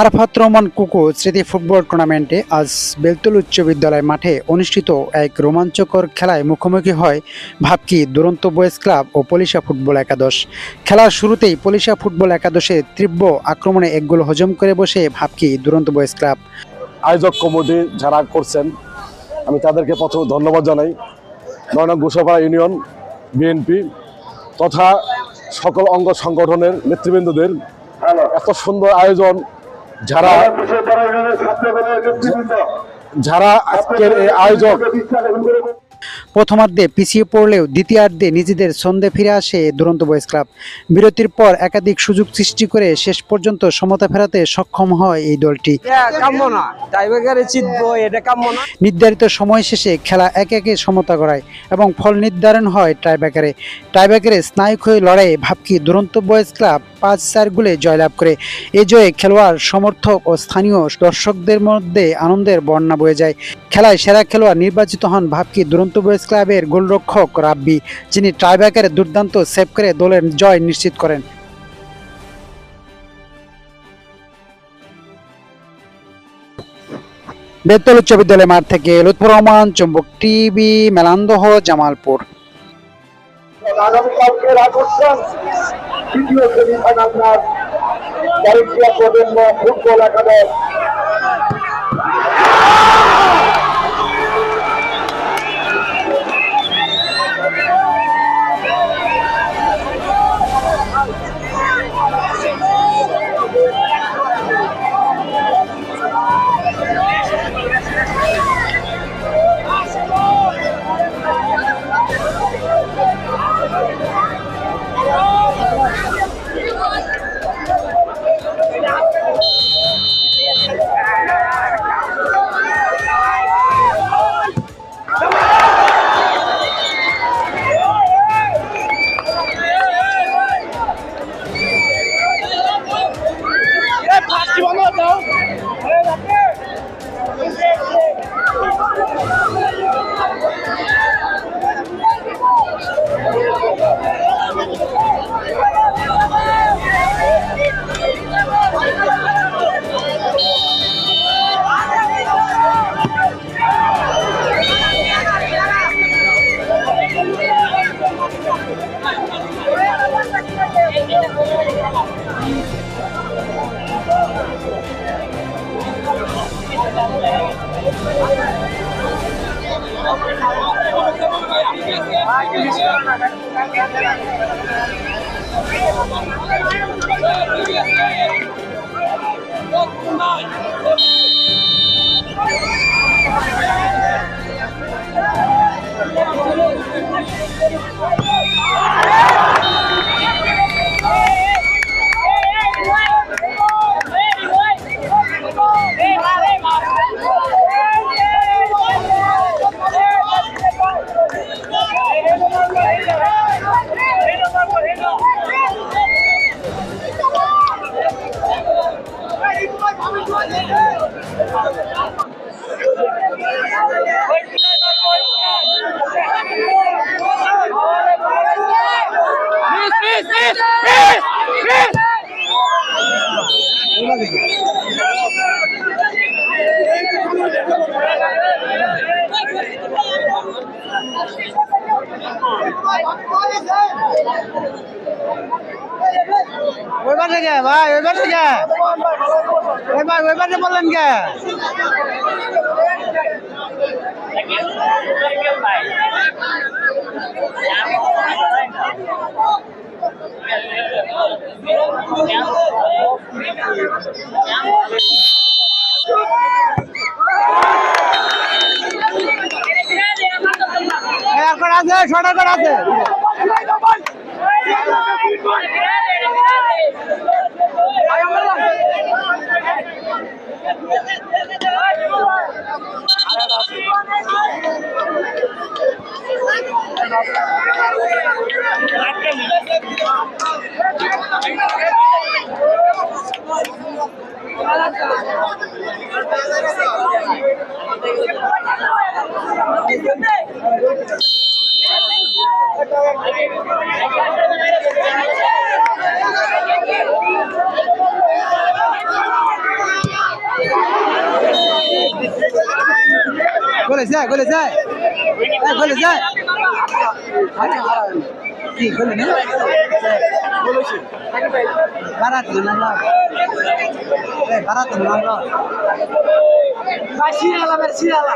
আরাফাত রহমান কুকু স্মৃতি ফুটবল টুর্নামেন্টে আজ বেলতল উচ্চ বিদ্যালয় মাঠে অনুষ্ঠিত এক রোমাঞ্চকর খেলায় মুখোমুখি হয় ভাবকি দুরন্ত বয়েজ ক্লাব ও পলিশা ফুটবল একাদশ। খেলার শুরুতেই পলিশা ফুটবল একাদশে তীব্র আক্রমণে এক গোল হজম করে বসে ভাবকি দুরন্ত বয়েজ ক্লাব। আয়োজক কমিটি যারা করছেন, আমি তাদেরকে প্রথমে ধন্যবাদ জানাই। নয়না গোসাপাড়া ইউনিয়ন, বিএনপি, তথা সকল অঙ্গ সংগঠনের নেতৃবৃন্দদের এত সুন্দর আয়োজন। যারা যারা আজকের এই আয়োজক প্রথমার্ধে পিছিয়ে পড়লেও দ্বিতীয়ার্ধে নিজেদের ছন্দে ফিরে আসে দুরন্ত বয়েজ ক্লাব। বিরতির পর একাধিক সুযোগ সৃষ্টি করে শেষ পর্যন্ত সমতা ফেরাতে সক্ষম হয় এই দলটি। নির্ধারিত সময় শেষে খেলা একে একে সমতা করায় এবং ফল নির্ধারণ হয় টাইব্রেকারে টাইব্রেকারে স্নায়ুক্ষয়ী লড়াইয়ে ভাবকি দুরন্ত বয়েজ ক্লাব পাঁচ চার গোলে জয়লাভ করে। এ জয়ে খেলোয়াড় সমর্থক ও স্থানীয় দর্শকদের মধ্যে আনন্দের বন্যা বয়ে যায়। খেলায় সেরা খেলোয়াড় নির্বাচিত হন ভাবকি দুরন্ত বয়েজ ক্লাবের গোলরক্ষক রাব্বি, যিনি টাইব্রেকারে দুর্দান্ত সেভ করে দলের জয় নিশ্চিত করেন। বেতল উচ্চ বিদ্যালয় মাঠ থেকে লুৎফর রহমান, চুম্বক টিভি, মেলান্দহ, জামালপুর। আগামীকালকের আকর্ষণ তৃতীয় সেমিফাইনাল ম্যাচ পরীক্ষা প্রজন্ম ফুটবল একাদশ ওইবার থেকে ভাই ওইবার থেকে। ওই ভাই ওইবার বললেন কে? এখন আছে করে আছে Thank you. গোলে যায় গোলে যায়। এই, গোলে যায়। কি গোলে না বারাত। না বারাত। না সিরালা সিরালা